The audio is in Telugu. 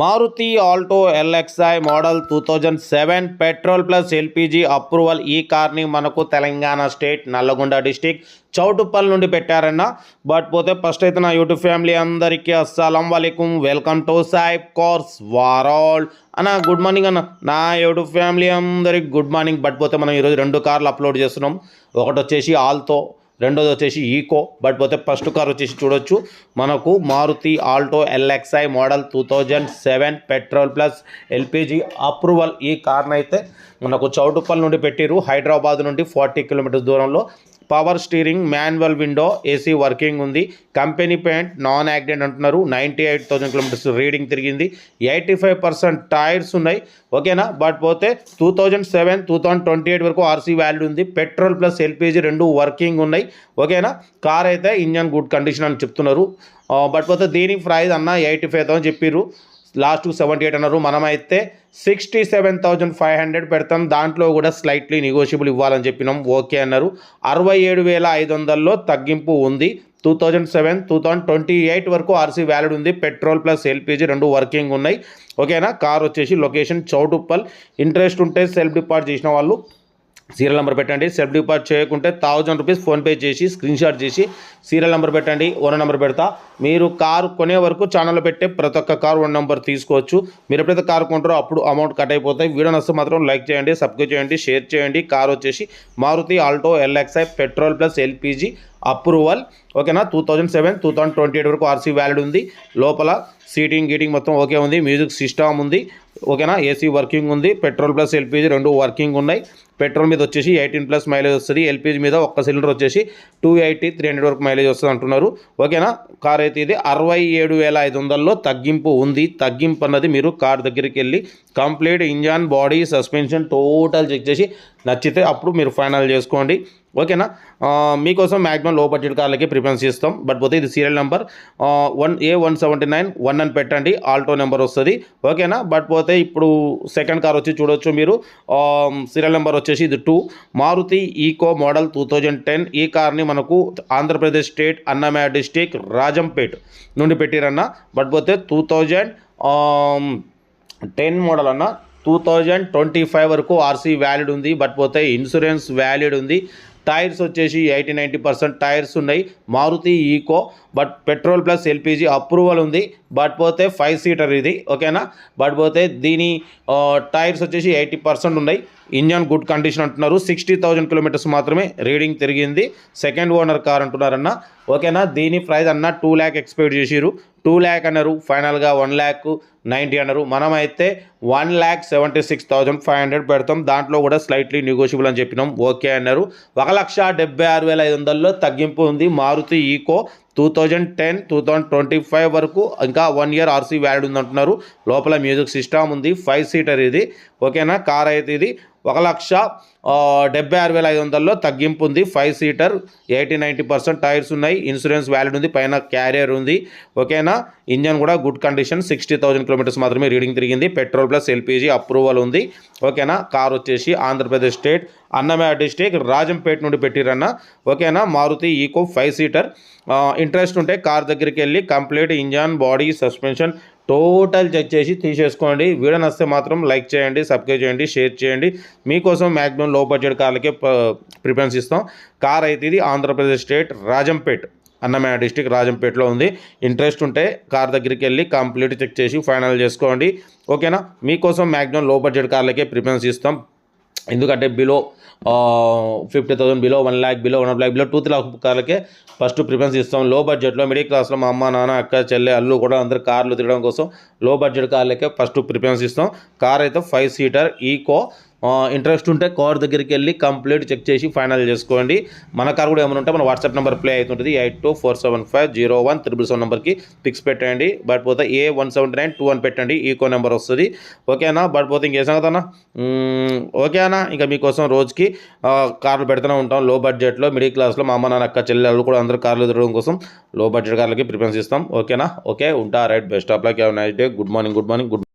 Maruti Alto LXI model two thousand seven petrol plus LPG approval ఈ కార్ని మనకు తెలంగాణ స్టేట్ నల్లగొండ డిస్టిక్ చౌటుప్పల్ నుండి పెట్టారన్న. బట్ పోతే ఫస్ట్ అయితే నా యూట్యూబ్ ఫ్యామిలీ అందరికీ అస్సలం వలైకుం. వెల్కమ్ టు సాయిబ్ కోర్స్ వారాల్. అన్న గుడ్ మార్నింగ్ అన్న. నా యూట్యూబ్ ఫ్యామిలీ అందరికి గుడ్ మార్నింగ్. బట్ పోతే మనం ఈరోజు రెండు కార్లు అప్లోడ్ చేస్తున్నాం. ఒకటి వచ్చేసి ఆల్తో రెండోది వచ్చేసి ఈకో బట్ పోతే ఫస్ట్ కార్ వచ్చేసి చూడొచ్చు. మనకు Maruti Alto LXI model two thousand seven petrol plus LPG approval ఈ కార్నైతే అయితే మనకు చౌటుప్పల్ నుండి పెట్టిరు హైదరాబాద్ నుండి ఫార్టీ కిలోమీటర్స్ దూరంలో power steering manual window AC working ఉంది. కంపెనీ పెయింట్ నాన్ యాక్సిడెంట్ అంటున్నారు. Ninety eight thousand kilometres reading తిరిగింది. ఎయిటీ ఫైవ్ పర్సెంట్ టైర్స్ ఉన్నాయి. ఓకేనా? బట్ పోతే two thousand seven two thousand twenty eight వరకు ఆర్సీ వాల్యూ ఉంది. పెట్రోల్ ప్లస్ ఎల్పిజి రెండు వర్కింగ్ ఉన్నాయి. ఓకేనా? కార్ అయితే ఇంజన్ గుడ్ కండిషన్ అని చెప్తున్నారు. బట్ పోతే దీని ప్రైస్ అన్న ఎయిటీ ఫైవ్ థౌసండ్ చెప్పారు లాస్ట్ సెవెంటీ ఎయిట్ అన్నారు. మనమైతే sixty seven thousand five hundred పెడతాం. దాంట్లో కూడా స్లైట్లీ నెగోషియబుల్ ఇవ్వాలని చెప్పినాం. ఓకే అన్నారు. అరవై ఏడు వేల ఐదు వందల్లో తగ్గింపు ఉంది. Two thousand seven two thousand twenty eight వరకు ఆర్సీ వ్యాలిడ్ ఉంది. పెట్రోల్ ప్లస్ ఎల్పిజి రెండు వర్కింగ్ ఉన్నాయి. ఓకేనా? కార్ వచ్చేసి లొకేషన్ చౌటుప్పల్. ఇంట్రెస్ట్ ఉంటే సెల్ఫ్ డిపార్ట్ చేసిన వాళ్ళు సీరియల్ నెంబర్ పెట్టండి. సెల్ఫ్ డిపాజిట్ చేయకుంటే థౌజండ్ రూపీస్ ఫోన్పే చేసి స్క్రీన్ షాట్ చేసి సీరియల్ నెంబర్ పెట్టండి. ఓనర్ నెంబర్ పెడతా. మీరు కారు కొనే వరకు ఛానల్లో పెట్టే ప్రతి ఒక్క కారు వన్ నెంబర్ తీసుకోవచ్చు. మీరు ఎప్పుడైతే కారు కొంటారో అప్పుడు అమౌంట్ కట్ అయిపోతాయి. వీడియో నస్తే మాత్రం లైక్ చేయండి సబ్స్క్రైబ్ చేయండి షేర్ చేయండి. కారు వచ్చేసి Maruti Alto LXI petrol plus LPG approval. ఓకేనా? Two thousand seven two thousand twenty eight వరకు ఆర్సీ వ్యాలిడ్ ఉంది. లోపల సీటింగ్ గీటింగ్ మొత్తం ఓకే ఉంది. మ్యూజిక్ సిస్టమ్ ఉంది. ఓకేనా? ఏసీ వర్కింగ్ ఉంది పెట్రోల్ ప్లస్ ఎల్పిజి రెండు వర్కింగ్ ఉన్నాయి. పెట్రోల్ మీద వచ్చేసి ఎయిటీన్ ప్లస్ మైలేజ్ వస్తుంది. ఎల్పిజి మీద ఒక్క సిలిండర్ వచ్చేసి టూ ఎయిటీ త్రీ హండ్రెడ్ వరకు మైలేజ్ వస్తుంది అంటున్నారు. ఓకేనా? కార్ అయితే ఇది అరవై ఏడు వేల ఐదు వందల్లో తగ్గింపు ఉంది. తగ్గింపు అన్నది మీరు కార్ దగ్గరికి వెళ్ళి complete engine body suspension total check చేసి నచ్చితే అప్పుడు మీరు ఫైనల్ చేసుకోండి. ఓకేనా? మీకోసం మ్యాక్సిమం లో బడ్జెట్ కార్లకి ప్రిఫరెన్స్ ఇస్తాం. బట్ పోతే ఇది serial number one A one seventy nine one అని పెట్టండి ఆల్టో నెంబర్ వస్తుంది. ఓకేనా? బట్ పోతే ఇప్పుడు సెకండ్ కార్ వచ్చి చూడొచ్చు మీరు. సీరియల్ నెంబర్ వచ్చేసి ఇది two Maruti Eeco model two thousand ten ఈ కార్ని మనకు ఆంధ్రప్రదేశ్ స్టేట్ అన్నమయ్య డిస్టిక్ రాజంపేట్ నుండి పెట్టిరన్న. బట్ పోతే టూ థౌజండ్ టెన్ మోడల్ అన్న. టూ థౌజండ్ ట్వంటీ ఫైవ్ వరకు ఆర్సీ వ్యాలిడ్ ఉంది. బట్ పోతే ఇన్సూరెన్స్ వ్యాలిడ్ ఉంది. టైర్స్ వచ్చేసి ఎయిటీ నైంటీ పర్సెంట్ టైర్స్ ఉన్నాయి. Maruti Eeco but petrol plus LPG approval ఉంది. బట్ పోతే ఫైవ్ సీటర్ ఇది ఓకేనా? బట్ పోతే దీని టైర్స్ వచ్చేసి ఎయిటీ పర్సెంట్ ఉన్నాయి. ఇంజన్ గుడ్ కండిషన్ అంటున్నారు. సిక్స్టీ థౌజండ్ కిలోమీటర్స్ మాత్రమే రీడింగ్ తిరిగింది. సెకండ్ ఓనర్ కార్ అంటున్నారన్న ఓకేనా? దీని ప్రైస్ అన్న టూ ల్యాక్ ఎక్స్పెక్ట్ చేసిరు టూ ల్యాక్ అన్నారు ఫైనల్గా వన్ ల్యాక్ నైంటీ అన్నారు. మనమైతే one lakh seventy six thousand five hundred పెడతాం. దాంట్లో కూడా స్లైట్లీ నెగోషియబుల్ అని చెప్పినాం. ఓకే అన్నారు. ఒక లక్ష డెబ్బై ఆరు వేల ఐదు వందల్లో తగ్గింపు ఉంది. Maruti Eeco two thousand ten two thousand twenty five వరకు ఇంకా వన్ ఇయర్ ఆర్సీ వ్యాలిడ్ ఉంది అంటున్నారు లోపల మ్యూజిక్ సిస్టమ్ ఉంది ఫైవ్ సీటర్ ఇది. ఓకేనా? కార్ అయితే ఇది. ఒక లక్ష డెబ్బై ఆరు వేల ఐదు వందల్లో తగ్గింపు ఉంది. Five seater eighty ninety percent tyres ఉన్నాయి. ఇన్సూరెన్స్ వ్యాలిడ్ ఉంది. పైన క్యారియర్ ఉంది. ఓకేనా? ఇంజన్ కూడా good condition sixty thousand kilometres మాత్రమే రీడింగ్ తిరిగింది. పెట్రోల్ ప్లస్ ఎల్పిజి అప్రూవల్ ఉంది. ఓకేనా? కార్ వచ్చేసి ఆంధ్రప్రదేశ్ స్టేట్ అన్నమయ్య డిస్టిక్ రాజంపేట నుండి పెట్టిరన్న. ఓకేనా? Maruti Eeco five seater. Interest ఉంటే కార్ దగ్గరికి వెళ్ళి complete engine body suspension total check చేసి తీసేసుకోండి. వీడియో నస్తే మాత్రం లైక్ చేయండి సబ్స్క్రైబ్ చేయండి షేర్ చేయండి. మీకోసం మ్యాక్సిమం లో బడ్జెట్ కార్లకే ప్రిఫరెన్స్ ఇస్తాం. కార్ అయితే ఇది ఆంధ్రప్రదేశ్ స్టేట్ రాజంపేట్ అన్నమయ్య డిస్టిక్ రాజంపేటలో ఉంది. ఇంట్రెస్ట్ ఉంటే కార్ దగ్గరికి వెళ్ళి కంప్లీట్ చెక్ చేసి ఫైనల్ చేసుకోండి. ఓకేనా? మీకోసం మ్యాక్సిమం లో బడ్జెట్ కార్లకే ప్రిఫరెన్స్ ఇస్తాం. ఎందుకంటే below fifty thousand below one lakh below one lakh below two three lakh కార్లకే first preference ఇస్తాం. లో బడ్జెట్లో మిడిల్ క్లాస్లో మా అమ్మ నాన్న అక్క చెల్లె అల్లు కూడా అందరు కార్లు తిరగడం కోసం లో బడ్జెట్ కార్లకే ఫస్ట్ ప్రిఫరెన్స్ ఇస్తాం. కార్ అయితే ఫైవ్ సీటర్ ఈకో ఇంట్రెస్ట్ ఉంటే కార్ దగ్గరికి వెళ్ళి కంప్లీట్ చెక్ చేసి ఫైనల్ చేసుకోండి. మన కార్ కూడా ఏమైనా ఉంటే మన వాట్సాప్ నెంబర్ ప్లే అవుతుంటుంది. Eight two four seven five zero one triple seven నెంబర్కి పిక్స్ పెట్టండి బట్ పోతే A one seventy nine two అని పెట్టండి. ఈకో నెంబర్ వస్తుంది. ఓకేనా బట్ పోతే ఇంకే సంగతి అన్న? ఓకేనా ఇంకా మీకోసం రోజుకి కార్లు పెడుతూనే ఉంటాం. లో బడ్జెట్లో మిడిల్ క్లాస్లో మా అమ్మ నాన్న అక్క చెల్లెలు కూడా అందరూ కార్లు తిరగడం కోసం లో బడ్జెట్ కార్లకి ప్రిఫరెన్స్ ఇస్తాం. ఓకేనా ఓకే ఉంటా. Right best of luck have nice day good morning good morning good